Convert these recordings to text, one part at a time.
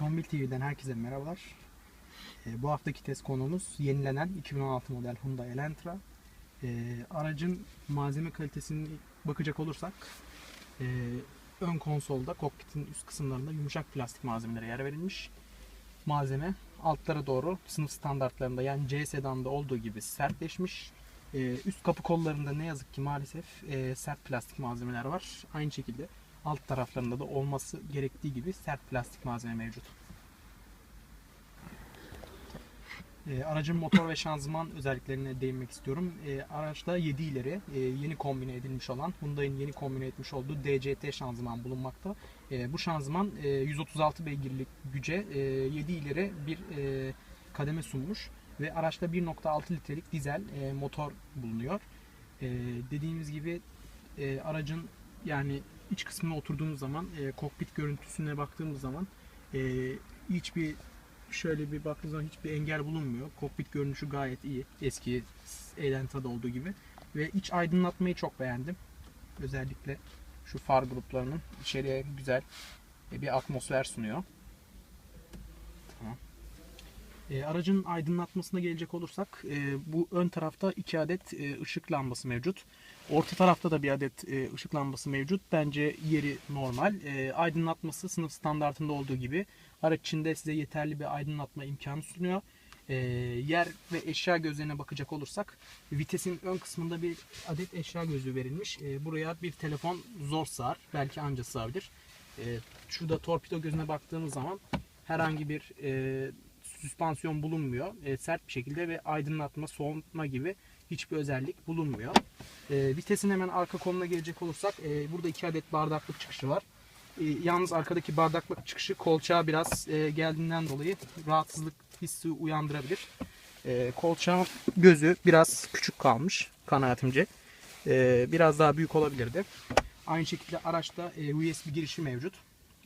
Otomobil TV'den herkese merhabalar. Ee, bu haftaki test konumuz yenilenen 2016 model Hyundai Elantra. Ee, aracın malzeme kalitesine bakacak olursak e, ön konsolda kokpitin üst kısımlarında yumuşak plastik malzemelere yer verilmiş. Malzeme altlara doğru sınıf standartlarında yani C sedanda olduğu gibi sertleşmiş. Ee, üst kapı kollarında ne yazık ki maalesef e, sert plastik malzemeler var. Aynı şekilde alt taraflarında da olması gerektiği gibi sert plastik malzeme mevcut. E, aracın motor ve şanzıman özelliklerine değinmek istiyorum. E, araçta 7 ileri e, yeni kombine edilmiş olan Hyundai'nin yeni kombine etmiş olduğu DCT şanzıman bulunmakta. E, bu şanzıman e, 136 beygirlik güce e, 7 ileri bir e, kademe sunmuş ve araçta 1.6 litrelik dizel e, motor bulunuyor. E, dediğimiz gibi e, aracın yani iç kısmına oturduğumuz zaman e, kokpit görüntüsüne baktığımız zaman e, hiçbir şöyle bir baktığımız zaman hiçbir engel bulunmuyor. Kokpit görünüşü gayet iyi. Eski Elantra'da olduğu gibi. Ve iç aydınlatmayı çok beğendim. Özellikle şu far gruplarının içeriye güzel bir atmosfer sunuyor. E, aracın aydınlatmasına gelecek olursak e, bu ön tarafta iki adet e, ışık lambası mevcut. Orta tarafta da bir adet e, ışık lambası mevcut. Bence yeri normal. E, aydınlatması sınıf standartında olduğu gibi araç içinde size yeterli bir aydınlatma imkanı sunuyor. E, yer ve eşya gözlerine bakacak olursak vitesin ön kısmında bir adet eşya gözü verilmiş. E, buraya bir telefon zor sığar. Belki anca sığabilir. E, şurada torpido gözüne baktığımız zaman herhangi bir e, süspansiyon bulunmuyor. E, sert bir şekilde ve aydınlatma, soğutma gibi hiçbir özellik bulunmuyor. E, vitesin hemen arka koluna gelecek olursak e, burada iki adet bardaklık çıkışı var. E, yalnız arkadaki bardaklık çıkışı kolçağa biraz e, geldiğinden dolayı rahatsızlık hissi uyandırabilir. E, kolçağın gözü biraz küçük kalmış kanaatimce. E, biraz daha büyük olabilirdi. Aynı şekilde araçta e, USB girişi mevcut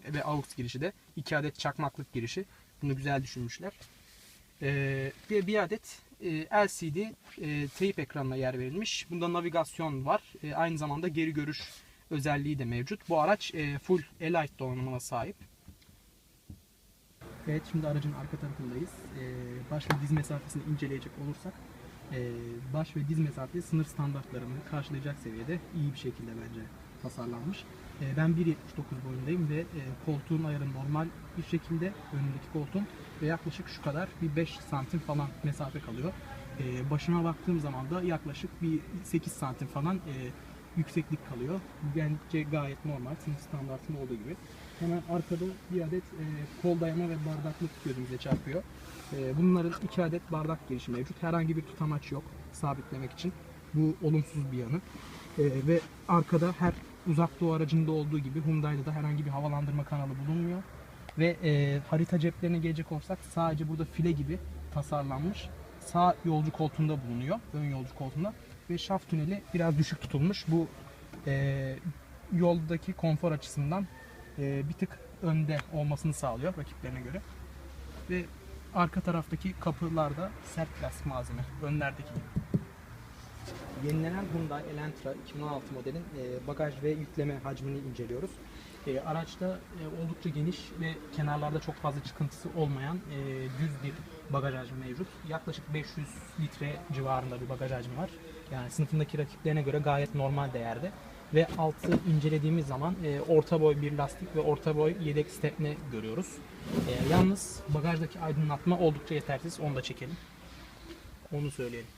ve AUX girişi de iki adet çakmaklık girişi. Bunu güzel düşünmüşler. Ee, bir, adet e, LCD e, teyip ekranına yer verilmiş. Bunda navigasyon var. E, aynı zamanda geri görüş özelliği de mevcut. Bu araç e, full Elite donanımına sahip. Evet şimdi aracın arka tarafındayız. E, baş ve diz mesafesini inceleyecek olursak e, baş ve diz mesafesi sınır standartlarını karşılayacak seviyede iyi bir şekilde bence tasarlanmış. E, ben 1.79 boyundayım ve e, koltuğun ayarı normal bir şekilde önündeki koltuğun ve yaklaşık şu kadar bir 5 santim falan mesafe kalıyor. E, başıma baktığım zaman da yaklaşık bir 8 santim falan e, yükseklik kalıyor. Bence gayet normal, sınıf standartında olduğu gibi. Hemen arkada bir adet e, kol dayama ve bardaklık gözümüze çarpıyor. Bunların iki adet bardak girişi mevcut. Herhangi bir tutamaç yok sabitlemek için. Bu olumsuz bir yanı. E, ve arkada her uzak doğu aracında olduğu gibi Hyundai'da da herhangi bir havalandırma kanalı bulunmuyor. Ve e, harita ceplerine gelecek olsak sadece burada file gibi tasarlanmış. Sağ yolcu koltuğunda bulunuyor. Ön yolcu koltuğunda. Ve şaft tüneli biraz düşük tutulmuş. Bu e, yoldaki konfor açısından e, bir tık önde olmasını sağlıyor rakiplerine göre. Ve arka taraftaki kapılarda sert plastik malzeme. Önlerdeki gibi. Yenilenen Hyundai Elantra 2016 modelin e, bagaj ve yükleme hacmini inceliyoruz. E, araçta e, oldukça geniş ve kenarlarda çok fazla çıkıntısı olmayan e, düz bir bagaj hacmi mevcut. Yaklaşık 500 litre civarında bir bagaj hacmi var. Yani sınıfındaki rakiplerine göre gayet normal değerde. Ve altı incelediğimiz zaman e, orta boy bir lastik ve orta boy yedek stepne görüyoruz. E, yalnız bagajdaki aydınlatma oldukça yetersiz. Onu da çekelim. Onu söyleyelim.